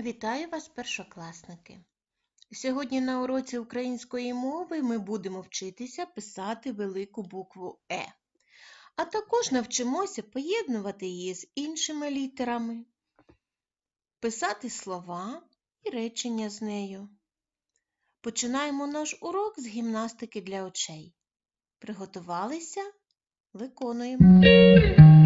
Вітаю вас, першокласники! Сьогодні на уроці української мови ми будемо вчитися писати велику букву Е, а також навчимося поєднувати її з іншими літерами, писати слова і речення з нею. Починаємо наш урок з гімнастики для очей. Приготувалися? Виконуємо.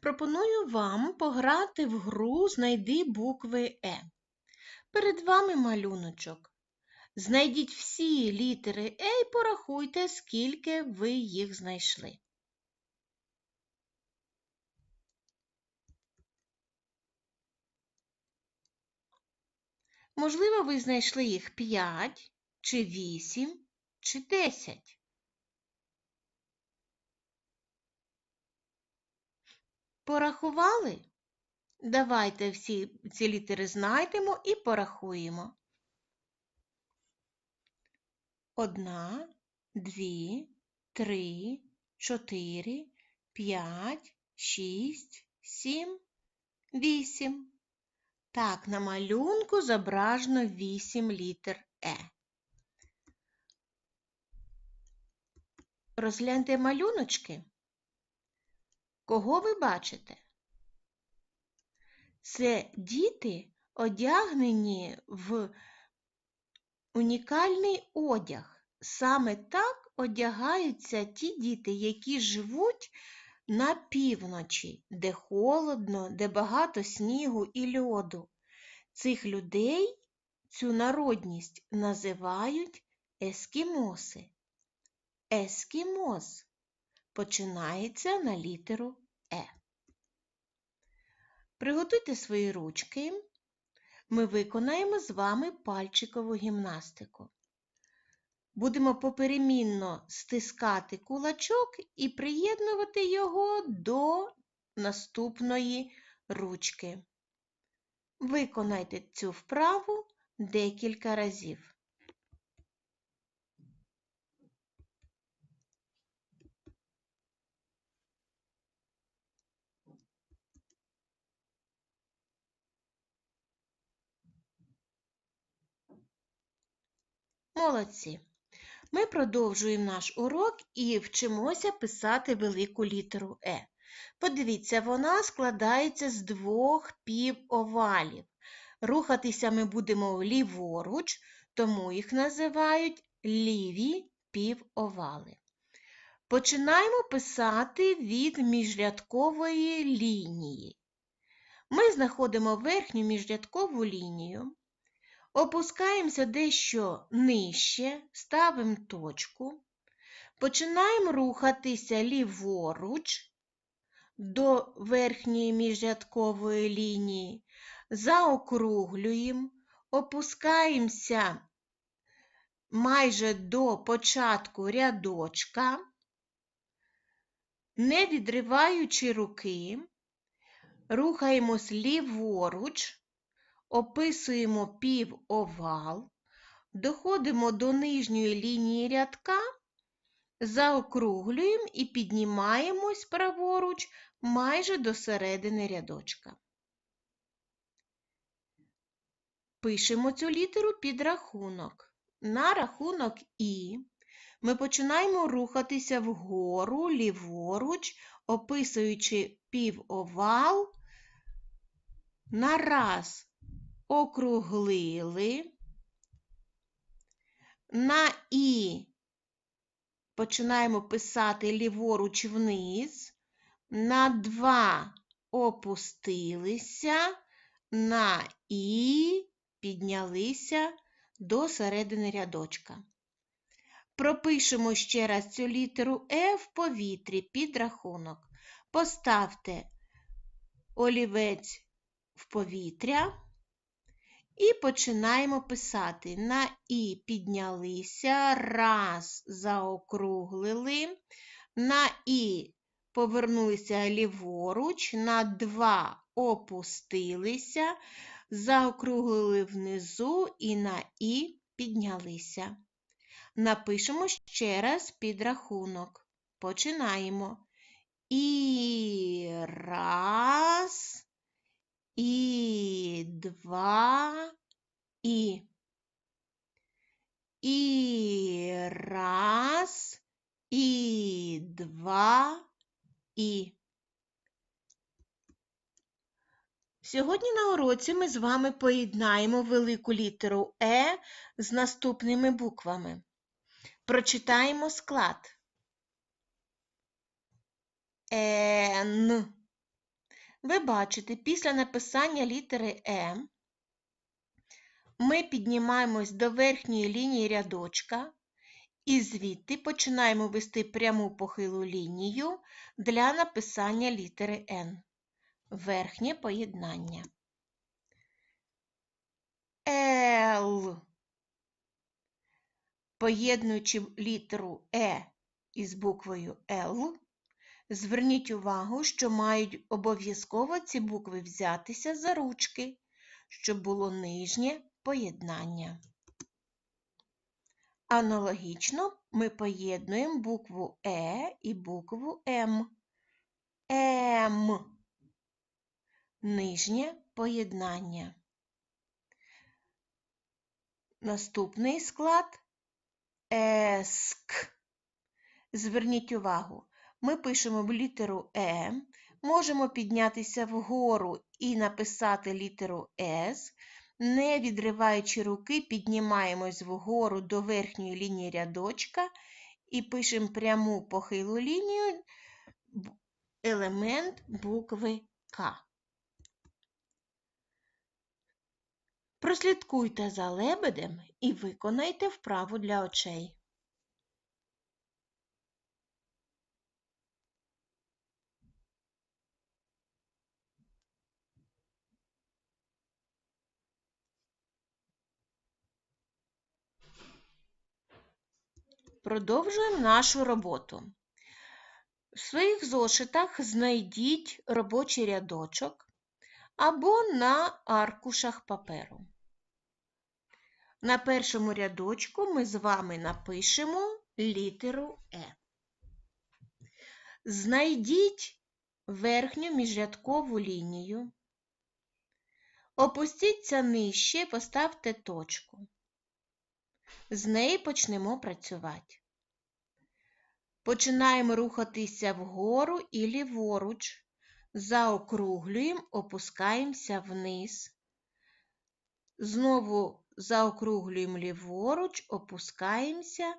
Пропоную вам пограти в гру Знайди букви Е. Перед вами малюночок. Знайдіть всі літери Е і порахуйте, скільки ви їх знайшли. Можливо, ви знайшли їх 5, чи 8, чи 10. Порахували? Давайте всі ці літери знайдемо і порахуємо. Одна, дві, три, чотири, п'ять, шість, сім, вісім. Так, на малюнку зображено вісім літер Е. Розгляньте малюночки. Кого ви бачите? Це діти, одягнені в унікальний одяг. Саме так одягаються ті діти, які живуть на півночі, де холодно, де багато снігу і льоду. Цих людей, цю народність називають ескімоси. Ескімос починається на літеру Е. Приготуйте свої ручки. Ми виконаємо з вами пальчикову гімнастику. Будемо поперемінно стискати кулачок і приєднувати його до наступної ручки. Виконайте цю вправу декілька разів. Молодці! Ми продовжуємо наш урок і вчимося писати велику літеру Е. Подивіться, вона складається з двох півовалів. Рухатися ми будемо ліворуч, тому їх називають ліві півовали. Починаємо писати від міжрядкової лінії. Ми знаходимо верхню міжрядкову лінію. Опускаємося дещо нижче, ставимо точку, починаємо рухатися ліворуч до верхньої міжрядкової лінії, заокруглюємо, опускаємося майже до початку рядочка, не відриваючи руки, рухаємось ліворуч описуємо півовал, доходимо до нижньої лінії рядка, заокруглюємо і піднімаємось праворуч майже до середини рядочка. Пишемо цю літеру під рахунок. На рахунок І ми починаємо рухатися вгору, ліворуч, описуючи півовал на раз округлили, на І починаємо писати ліворуч вниз, на 2 опустилися, на І піднялися до середини рядочка. Пропишемо ще раз цю літеру Е в повітрі під рахунок. Поставте олівець в повітря і починаємо писати. На І піднялися, раз заокруглили, на І повернулися ліворуч, на два опустилися, заокруглили внизу і на І піднялися. Напишемо ще раз підрахунок. Починаємо. І раз, і два, і. І раз, і два, і. Сьогодні на уроці ми з вами поєднаємо велику літеру Е з наступними буквами. Прочитаємо склад. Н. Ви бачите, після написання літери Е ми піднімаємось до верхньої лінії рядочка і звідти починаємо вести пряму похилу лінію для написання літери Н. Верхнє поєднання. Л. Поєднуючи літеру Е із буквою Л, зверніть увагу, що мають обов'язково ці букви взятися за ручки, щоб було нижнє поєднання. Аналогічно ми поєднуємо букву Е і букву М. М. Нижнє поєднання. Наступний склад еск. Зверніть увагу, ми пишемо літеру Е, можемо піднятися вгору і написати літеру С. Не відриваючи руки, піднімаємось вгору до верхньої лінії рядочка і пишемо пряму похилу лінію елемент букви К. Прослідкуйте за лебедем і виконайте вправу для очей. Продовжуємо нашу роботу. В своїх зошитах знайдіть робочий рядочок або на аркушах паперу. На першому рядочку ми з вами напишемо літеру Е. Знайдіть верхню міжрядкову лінію. Опустіться нижче, поставте точку. З неї почнемо працювати. Починаємо рухатися вгору і ліворуч. Заокруглюємо, опускаємося вниз. Знову заокруглюємо ліворуч, опускаємося,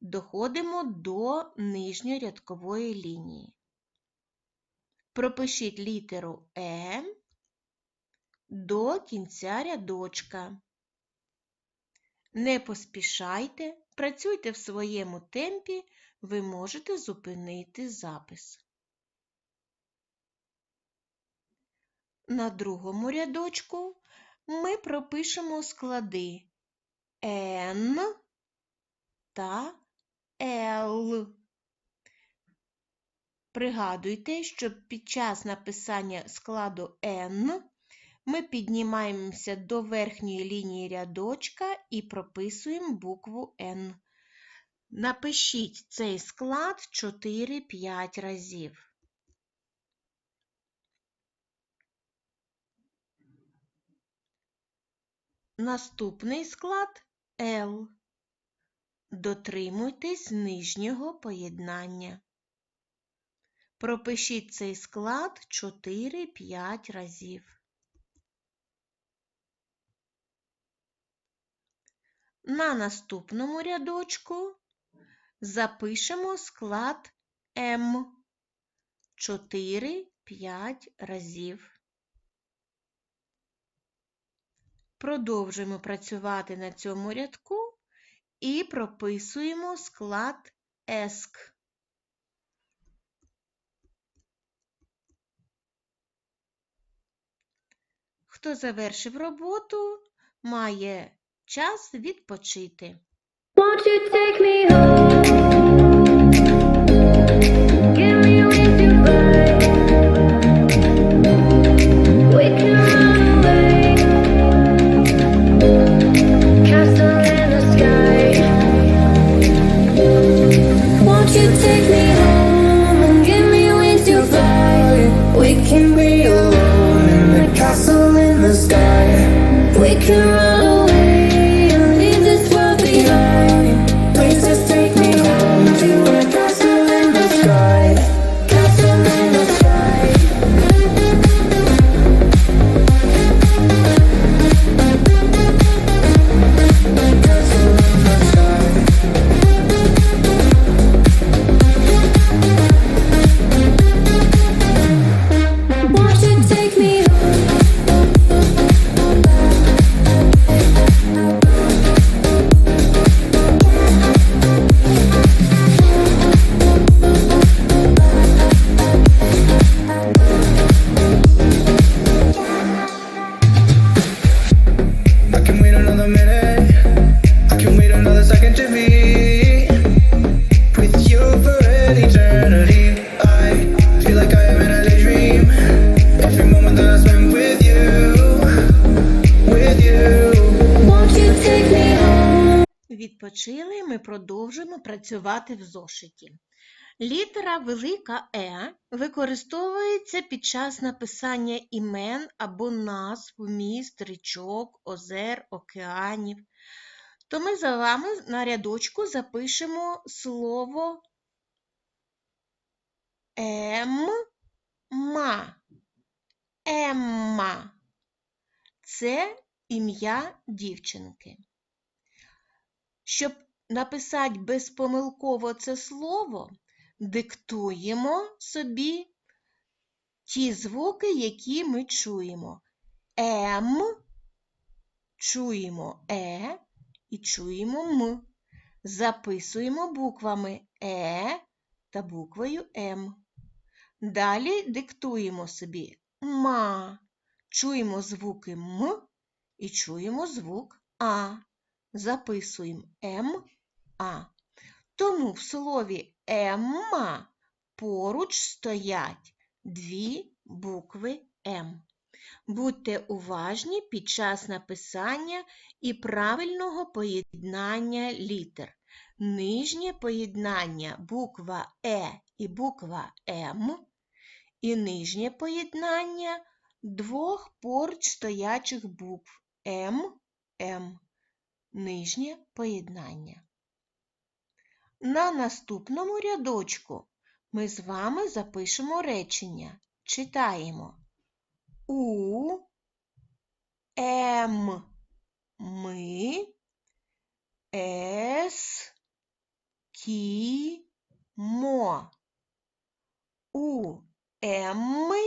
доходимо до нижньої рядкової лінії. Пропишіть літеру Е до кінця рядочка. Не поспішайте, працюйте в своєму темпі, ви можете зупинити запис. На другому рядочку ми пропишемо склади Н та Л. Пригадуйте, що під час написання складу N ми піднімаємося до верхньої лінії рядочка і прописуємо букву N. Напишіть цей склад 4-5 разів. Наступний склад L. Дотримуйтесь нижнього поєднання. Пропишіть цей склад 4-5 разів. На наступному рядочку запишемо склад М 4-5 разів. Продовжуємо працювати на цьому рядку і прописуємо склад ЕСК. Хто завершив роботу, має час відпочити. Won't you take me home? Відпочили, ми продовжуємо працювати в зошиті. Літера велика Е використовується під час написання імен або назв міст, річок, озер, океанів. То ми за вами на рядочку запишемо слово Ем ма. Емма. Це ім'я дівчинки. Щоб написати безпомилково це слово, диктуємо собі ті звуки, які ми чуємо. М, чуємо Е і чуємо М. Записуємо буквами Е та буквою М. Далі диктуємо собі ма. Чуємо звуки М і чуємо звук А записуємо М А. Тому в слові Емма поруч стоять дві букви М. Будьте уважні під час написання і правильного поєднання літер. Нижнє поєднання буква Е і буква М, і нижнє поєднання двох поруч стоячих букв М, М нижнє поєднання. На наступному рядочку ми з вами запишемо речення. Читаємо У, М, ми, С, Кі, Мо. У, Емми,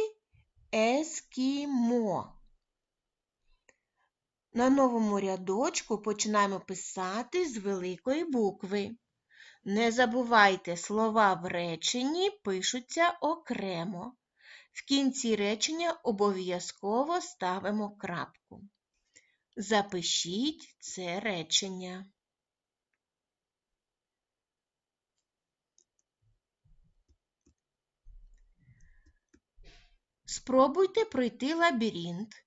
Ескімо. На новому рядочку починаємо писати з великої букви. Не забувайте, слова в реченні пишуться окремо. В кінці речення обов'язково ставимо крапку. Запишіть це речення. Спробуйте пройти лабіринт.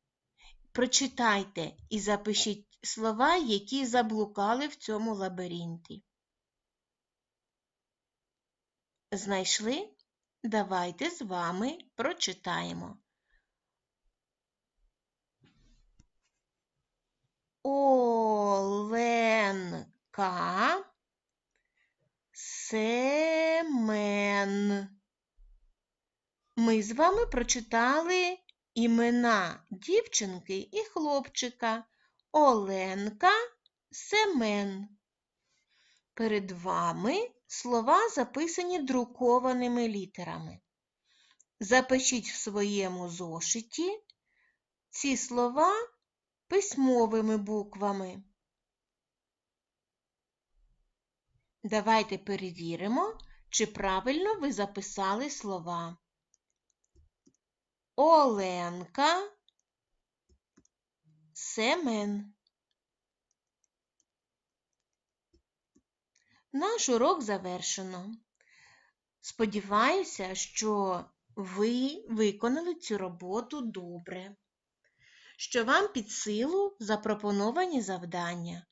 Прочитайте і запишіть слова, які заблукали в цьому лабіринті. Знайшли? Давайте з вами прочитаємо. Оленка Семен. Ми з вами прочитали імена дівчинки і хлопчика Оленка Семен. Перед вами слова записані друкованими літерами. Запишіть в своєму зошиті ці слова письмовими буквами. Давайте перевіримо, чи правильно ви записали слова. Оленка, Семен. Наш урок завершено. Сподіваюся, що ви виконали цю роботу добре, що вам під силу запропоновані завдання.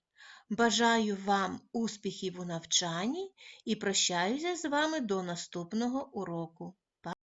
Бажаю вам успіхів у навчанні і прощаюся з вами до наступного уроку.